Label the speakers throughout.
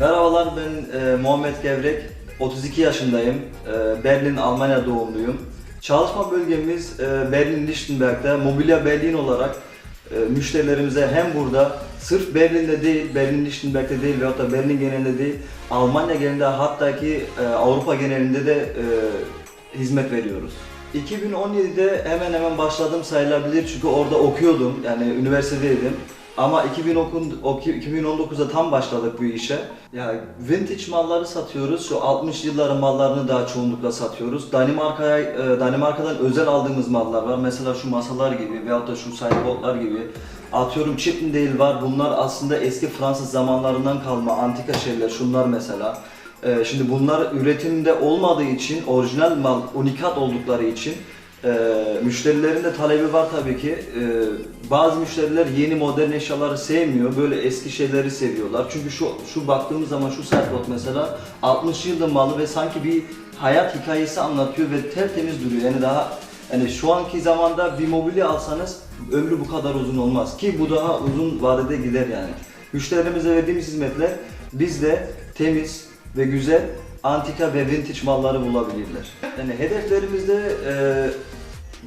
Speaker 1: Merhabalar ben e, Muhammed Gevrek. 32 yaşındayım. E, Berlin, Almanya doğumluyum. Çalışma bölgemiz e, Berlin-Lichtenberg'de Mobilya Berlin olarak e, müşterilerimize hem burada sırf Berlin'de değil, Berlin-Lichtenberg'de değil veyahut da Berlin genelinde değil, Almanya genelinde hatta ki e, Avrupa genelinde de e, hizmet veriyoruz. 2017'de hemen hemen başladım sayılabilir çünkü orada okuyordum yani üniversitedeydim. Ama 2010 oku- 2019'da tam başladık bu işe. Ya vintage malları satıyoruz. Şu 60 yılların mallarını daha çoğunlukla satıyoruz. Danimarka'ya e, Danimarka'dan özel aldığımız mallar var. Mesela şu masalar gibi veyahut da şu sideboardlar gibi. Atıyorum Chippendale var. Bunlar aslında eski Fransız zamanlarından kalma antika şeyler. Şunlar mesela. E, şimdi bunlar üretimde olmadığı için, orijinal mal, unikat oldukları için e, müşterilerin de talebi var tabii ki. E, bazı müşteriler yeni modern eşyaları sevmiyor, böyle eski şeyleri seviyorlar. Çünkü şu şu baktığımız zaman şu sideboard mesela 60 yıldır malı ve sanki bir hayat hikayesi anlatıyor ve tertemiz duruyor. Yani daha yani şu anki zamanda bir mobilya alsanız ömrü bu kadar uzun olmaz ki bu daha uzun vadede gider yani. Müşterilerimize verdiğimiz hizmetler bizde temiz ve güzel antika ve vintage malları bulabilirler. Yani hedeflerimizde e,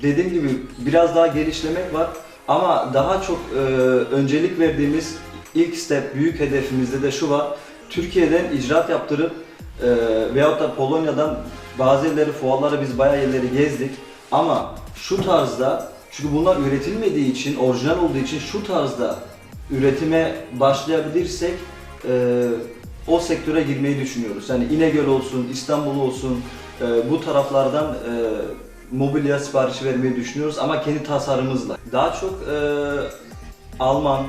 Speaker 1: dediğim gibi biraz daha gelişlemek var ama daha çok e, öncelik verdiğimiz ilk step, büyük hedefimizde de şu var. Türkiye'den icraat yaptırıp e, veyahut da Polonya'dan bazı yerleri, fuarları biz bayağı yerleri gezdik ama şu tarzda çünkü bunlar üretilmediği için, orijinal olduğu için şu tarzda üretime başlayabilirsek e, o sektöre girmeyi düşünüyoruz. Yani İnegöl olsun, İstanbul olsun e, bu taraflardan e, mobilya siparişi vermeyi düşünüyoruz ama kendi tasarımımızla. Daha çok e, Alman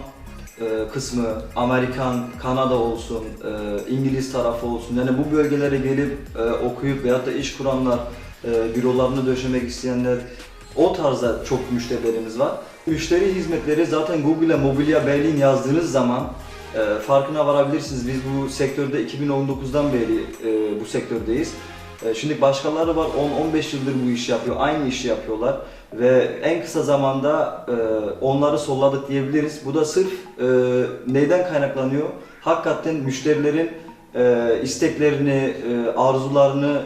Speaker 1: e, kısmı, Amerikan, Kanada olsun, e, İngiliz tarafı olsun. Yani bu bölgelere gelip e, okuyup veyahut da iş kuranlar, e, bürolarını döşemek isteyenler o tarzda çok müşterilerimiz var. Müşteri hizmetleri zaten Google'a Mobilya Berlin yazdığınız zaman e, farkına varabilirsiniz. Biz bu sektörde 2019'dan beri e, bu sektördeyiz. E, Şimdi başkaları var 10-15 yıldır bu işi yapıyor, aynı işi yapıyorlar ve en kısa zamanda e, onları solladık diyebiliriz. Bu da sırf e, neyden kaynaklanıyor? Hakikaten müşterilerin e, isteklerini, e, arzularını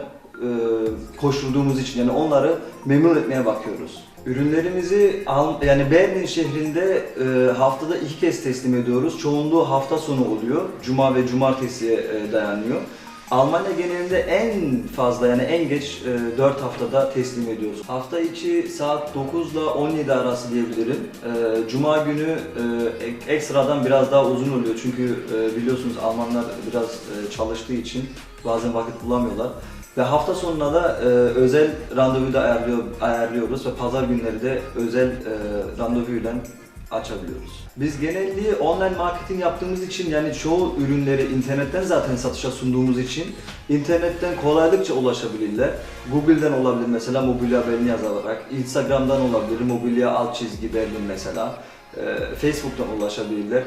Speaker 1: koşturduğumuz için yani onları memnun etmeye bakıyoruz. Ürünlerimizi yani Berlin şehrinde e, haftada iki kez teslim ediyoruz. Çoğunluğu hafta sonu oluyor. Cuma ve cumartesiye e, dayanıyor. Almanya genelinde en fazla yani en geç e, 4 haftada teslim ediyoruz. Hafta içi saat 9 ile 17 arası diyebilirim. E, Cuma günü e, ek- ekstradan biraz daha uzun oluyor çünkü e, biliyorsunuz Almanlar biraz e, çalıştığı için bazen vakit bulamıyorlar. Ve hafta sonuna da e, özel randevu da ayarlıyor, ayarlıyoruz ve pazar günleri de özel e, randevuyla açabiliyoruz. Biz genelliği online marketing yaptığımız için yani çoğu ürünleri internetten zaten satışa sunduğumuz için internetten kolaylıkça ulaşabilirler. Google'den olabilir mesela mobilya Berlin yazarak, Instagram'dan olabilir mobilya alt çizgi Berlin mesela, e, Facebook'tan ulaşabilirler.